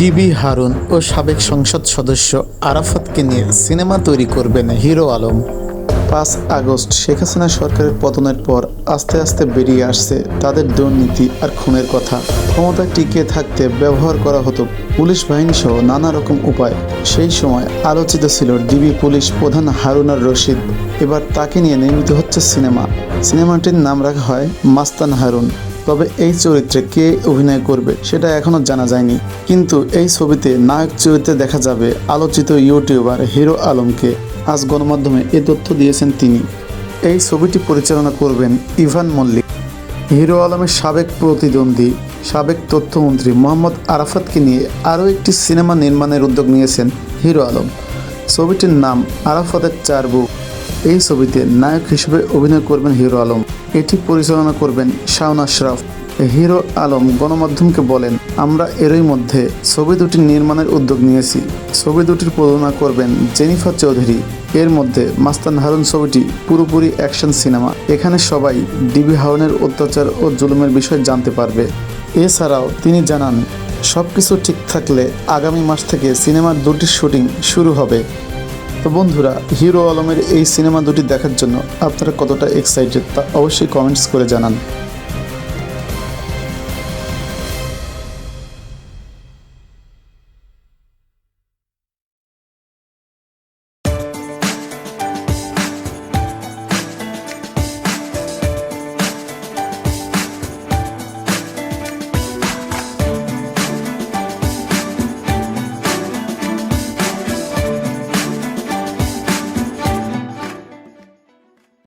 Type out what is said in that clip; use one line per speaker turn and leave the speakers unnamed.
DB Harun ও সাবেক সংসদ সদস্য আরাফাতকে নিয়ে সিনেমা তৈরি করবেন হিরো আলম। পাঁচ আগস্ট শেখ হাসিনা সরকারের পতনের পর আস্তে আস্তে বেরিয়ে আসছে তাদের দুর্নীতি আর খুনের কথা। ক্ষমতায় টিকিয়ে থাকতে ব্যবহার করা হতো পুলিশ বাহিনী সহ নানা রকম উপায়। সেই সময় আলোচিত ছিল ডিবি পুলিশ প্রধান হারুনার রশিদ। এবার তাকে নিয়ে নির্মিত হচ্ছে সিনেমা। সিনেমাটির নাম রাখা হয় মাস্তান হারুন। তবে এই চরিত্রে কে অভিনয় করবে সেটা এখনও জানা যায়নি। কিন্তু এই ছবিতে নায়ক চরিত্রে দেখা যাবে আলোচিত ইউটিউবার হিরো আলমকে। আজ গণমাধ্যমে এ তথ্য দিয়েছেন তিনি। এই ছবিটি পরিচালনা করবেন ইভান মল্লিক। হিরো আলমের সাবেক প্রতিদ্বন্দ্বী, সাবেক তথ্যমন্ত্রী মোহাম্মদ আরাফাতকে নিয়ে আরও একটি সিনেমা নির্মাণের উদ্যোগ নিয়েছেন হিরো আলম। ছবিটির নাম আরাফাতের চার বুক। এই ছবিতে নায়ক হিসেবে অভিনয় করবেন হিরো আলম। এটি পরিচালনা করবেন শাওন আশরাফ। হিরো আলম গণমাধ্যমকে বলেন, আমরা এরই মধ্যে ছবি দুটি নির্মাণের উদ্যোগ নিয়েছি। ছবি দুটির প্রযোজনা করবেন জেনিফার চৌধুরী। এর মধ্যে মাস্তান হারুন ছবিটি পুরোপুরি অ্যাকশন সিনেমা। এখানে সবাই ডিবি হারুনের অত্যাচার ও জুলুমের বিষয় জানতে পারবে। এছাড়াও তিনি জানান সব কিছু ঠিক থাকলে আগামী মাস থেকে সিনেমার দুটি শুটিং শুরু হবে। তো বন্ধুরা, হিরো আলমের এই সিনেমা দুটি দেখার জন্য আপনারা কতটা এক্সাইটেড তা অবশ্যই কমেন্টস করে জানান।